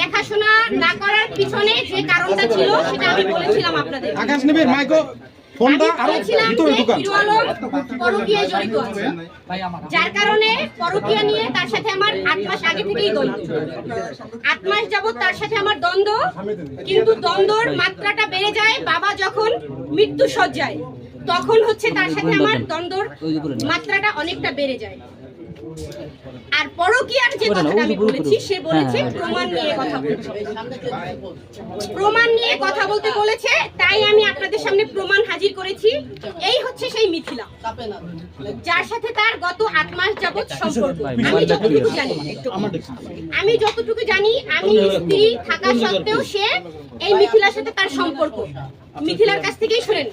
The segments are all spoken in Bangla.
দেখাশোনা না করার পিছনে যে কারণটা ছিল সেটা আমি বলেছিলাম আপনাদের। আকাশ নিবির মাইকো ফোনটা আরও ভিতরে জড়িত আছে। যার কারণে পরকীয়া নিয়ে তার সাথে আমার আট মাস আগে থেকেই দ্বন্দ্ব। আট মাস যাবত তার সাথে আমার দ্বন্দ্ব কিন্তু দ্বন্দ্বর মাত্রাটা বেড়ে যায় বাবা যখন মৃত্যু সজ্জায় তখন হচ্ছে তার সাথে আমার দ্বন্দ্বর মাত্রাটা অনেকটা বেড়ে যায়। আর পরকীয়ার যে কথাটা আমি বলেছি সে বলেছে প্রমাণ নিয়ে কথা বলছে। প্রমাণ নিয়ে কথা বলতে বলেছে তাই আমি আপনাদের সামনে প্রমাণ হাজির করেছি। এই হচ্ছে সেই মিথিলা যার সাথে তার গত আট মাস যাবত সম্পর্ক। আমি যতটুকু জানি আমি যতটুকু জানি আমি স্ত্রী থাকা সত্ত্বেও সে এই মিথিলার সাথে তার সম্পর্ক। মিথিলার কাছ থেকেই শুনেন।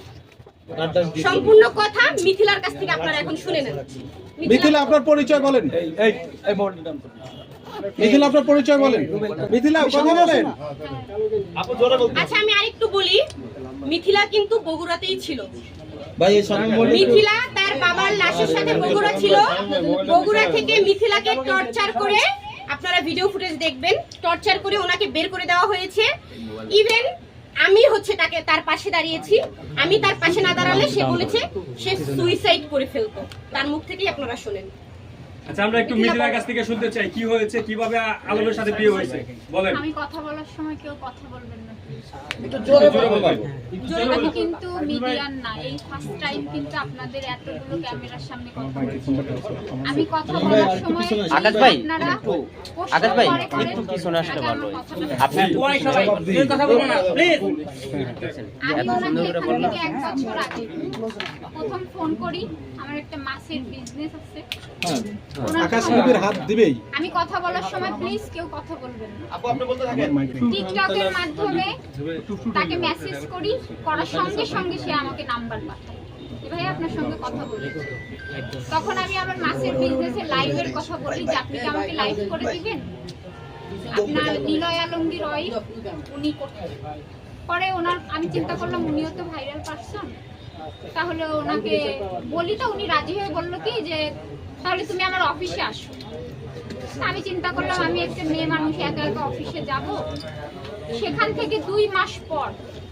সম্পূর্ণ কথা মিথিলার কাছ থেকে আপনারা এখন শুনে নেন। মিথিলা আপনার পরিচয় বলেন। এই মিথিলা আপনার পরিচয় বলেন। মিথিলা কথা বলেন। আচ্ছা আমি আরেকটু বলি মিথিলা কিন্তু বগুড়াতেই ছিল। মিথিলা তার বাবার লাশের সাথে বগুড়া ছিল। বগুড়া থেকে মিথিলাকে টর্চার করে আপনারা ভিডিও ফুটেজ দেখবেন। টর্চার করে ওনাকে বের করে দেওয়া হয়েছে। ইভেন আমি হচ্ছে তাকে তার পাশে দাঁড়িয়েছি। আমি তার পাশে না দাঁড়ালে সে বলেছে সে সুইসাইড করে ফেলতো। তার মুখ থেকেই আপনারা শোনেন। আচ্ছা আমরা একটু মিথিলার কাছ থেকে শুনতে চাই কি হয়েছে কীভাবে আলমের সাথে বিয়ে হয়েছে? বলেন। আমি কথা বলার সময় কেউ কথা বলবেন না। জোরে বলবেন। আমি কিন্তু মিডিয়ার না এই ফার্স্ট টাইম কিন্তু আপনাদের এতগুলো ক্যামেরার সামনে কথা বলছি। আমি কথা বলার সময় আকাশ ভাই, আপনারা একটু, প্রশ্ন আকাশ ভাই, করে করে একটু পিছনে আসলে আগে ভালো আমার। কথাটা আপনি একটু সবাই কথা বলব না প্লিজ। আমি ওনাকে এক বছর আগে প্রথম ফোন করি একটা মাছের বিজনেস আছে। আকাশ সঙ্গে- হাত দিবেই। আমি কথা বলার সময় প্লিজ কেউ কথা বলবেন না। টিকটকের মাধ্যমে তাকে মেসেজ করি করার সঙ্গে সঙ্গে সে আমাকে নাম্বার পাঠায়। ভাই আপনার সঙ্গে কথা বলেছি। তখন আমি আমার মাছের বিজনেসে লাইভের কথা বলি যে আপনি কি আমাকে লাইভ করে দিবেন? আপনার নিলয় আলমগীর উনি পরে ওনার আমি চিন্তা করলাম উনিও তো ভাইরাল পারসন তাহলে ওনাকে বলি তো, উনি রাজি হয়ে বলল কি যে, তাহলে তুমি আমার অফিসে আসো। আমি চিন্তা করলাম, আমি একটা মেয়ে মানুষ, একা একা অফিসে যাব। সেখান থেকে দুই মাস পর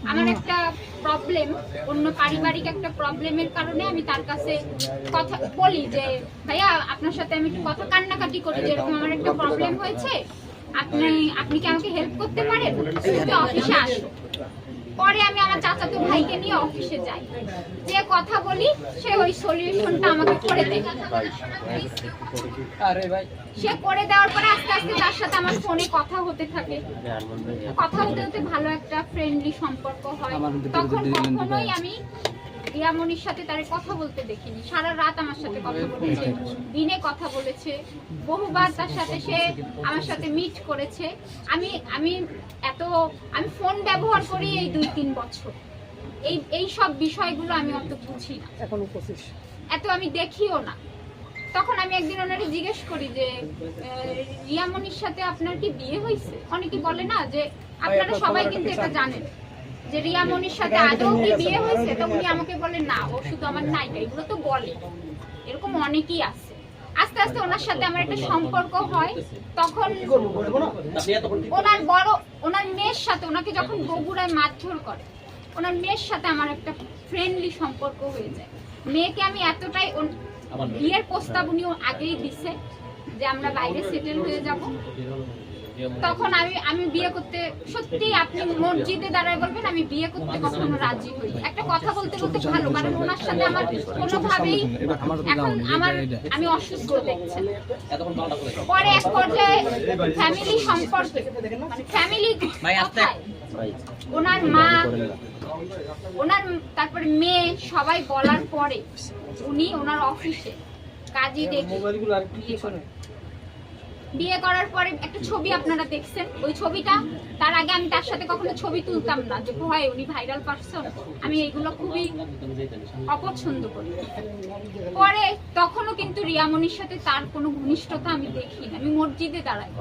আমার একটা প্রবলেম অন্য পারিবারিক একটা প্রবলেমের কারণে আমি তার কাছে কথা বলি যে, ভাইয়া, আপনার সাথে আমি একটু কথা কান্নাকাটি করি, যে এরকম আমার একটা প্রবলেম হয়েছে। আপনি আপনি কি আমাকে হেল্প করতে পারেন? অফিসে আসো। পরে আমি আমার চাচাতো ভাইকে নিয়ে অফিসে যাই। যে কথা বলি সে ওই সলিউশনটা আমাকে করে দেয়। সে করে দেওয়ার পরে আস্তে আস্তে তার সাথে আমার ফোনে কথা হতে থাকে। কথা হতে হতে ভালো একটা ফ্রেন্ডলি সম্পর্ক হয়। তখন কখনোই আমি রিয়ামনির সাথে তার কথা বলতে দেখিনি। সারা রাত আমার সাথে কথা বলেছে। দিনে কথা বলেছে। বহুবার তার সাথে সে আমার সাথে মিট করেছে। আমি আমি এত আমি ফোন ব্যবহার করি এই দুই তিন বছর। এই এই সব বিষয়গুলো আমি অত বুঝি না। এত আমি দেখিও না। তখন আমি একদিন ওনারে জিজ্ঞেস করি যে আহ, রিয়ামনির সাথে আপনার কি বিয়ে হয়েছে অনেকে বলে না যে আপনারা সবাই কিন্তু এটা জানেন। যে রিয়া মনির সাথে আদৌ কি বিয়ে হয়েছে তো উনি আমাকে বলে না ও শুধু আমার নায়িকা এগুলো তো বলে। এরকম অনেকেই আছে। আস্তে আস্তে ওনার সাথে আমার একটা সম্পর্ক হয়। তখন ওনার বড় ওনার মেয়ের সাথে ওনাকে যখন বগুড়ায় মারধর করে ওনার মেয়ের সাথে আমার একটা ফ্রেন্ডলি সম্পর্ক হয়ে যায়। মেয়েকে আমি এতটাই বিয়ের প্রস্তাব উনি আগেই দিছে যে আমরা বাইরে সেটেল হয়ে যাব। তখন আমি আমি বিয়ে করতে সত্যি আপনি মসজিদে দাঁড়ায় বলবেন আমি বিয়ে করতে কখনো রাজি হই একটা কথা বলতে বলতে ভালো কারণ ওনার সাথে আমার কোনোভাবেই এখন আমার আমি অসুস্থ দেখছেন। পরে এক পর্যায়ে ফ্যামিলি সম্পর্কে মানে ফ্যামিলি ওনার মা ওনার তারপরে মেয়ে সবাই বলার পরে উনি ওনার অফিসে কাজী ডেকে বিয়ে করেন। বিয়ে করার পরে একটা ছবি আপনারা দেখছেন? ওই ছবিটা তার আগে আমি তার সাথে কখনো ছবি তুলতাম না। যে হয় উনি ভাইরাল পারসন আমি এগুলো খুবই অপছন্দ করি। পরে তখনও কিন্তু রিয়ামনির সাথে তার কোনো ঘনিষ্ঠতা আমি দেখি না। আমি মসজিদে দাঁড়াই।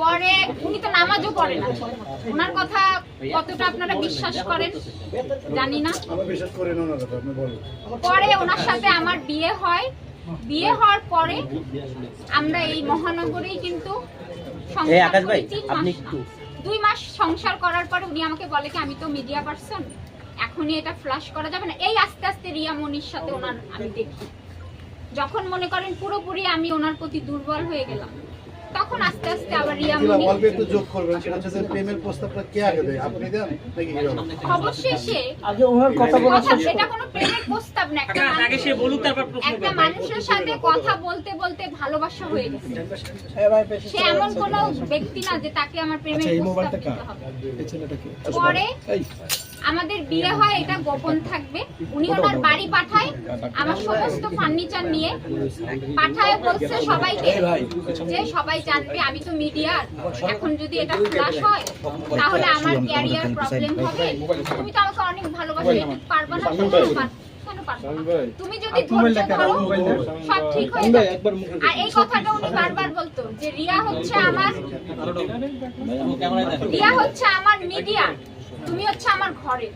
পরে উনি তো নামাজও পড়ে না। ওনার কথা কতটা আপনারা বিশ্বাস করেন জানি না। পরে ওনার সাথে আমার বিয়ে হয়। বিয়ে হওয়ার পরে আমরা এই মহানগরেই কিন্তু আকাশ ভাই, আপনি মাস না। একটু- দুই মাস সংসার করার পরে উনি আমাকে বলে কি আমি তো মিডিয়া পার্সন এখনই এটা ফ্লাশ করা যাবে না। এই আস্তে আস্তে রিয়া মনির সাথে ওনার আমি দেখি। যখন মনে করেন পুরোপুরি আমি ওনার প্রতি দুর্বল হয়ে গেলাম তখন আস্তে আস্তে আবার রিয়া মনি অল্প একটু যোগ করবেন সেটা হচ্ছে প্রেমের প্রস্তাবটা কে আগে দেয়? আপনি দেন নাকি অবশ্যই সে আগে ওনার কথা কথা এটা কোনো প্রেমের প্রস্তাব না একটা আগে আগে সে বলুক তারপর প্রশ্ন একটা মানুষের সাথে কথা বলতে বলতে ভালোবাসা হয়ে গেছে। সে এমন কোন ব্যক্তি না যে তাকে আমার প্রেমের আচ্ছা প্রস্তাব দিতে হবে। পরে আমাদের বিয়ে হয় এটা গোপন থাকবে। উনি ওনার বাড়ি পাঠায় আমার সমস্ত ফার্নিচার নিয়ে পাঠায় বলছে সবাইকে যে সবাই জানবে আমি তো মিডিয়ার এখন যদি এটা ফ্লাশ হয় তাহলে আমার ক্যারিয়ার প্রবলেম হবে। তুমি তো আমাকে অনেক ভালোবাসো পারবা না? তুমি যদি ধৈর্য ধরো সব ঠিক হয়ে যাবে। আর এই কথাটা উনি বারবার বলতো যে রিয়া হচ্ছে আমার রিয়া হচ্ছে আমার মিডিয়া। তুমি হচ্ছে আমার ঘরে।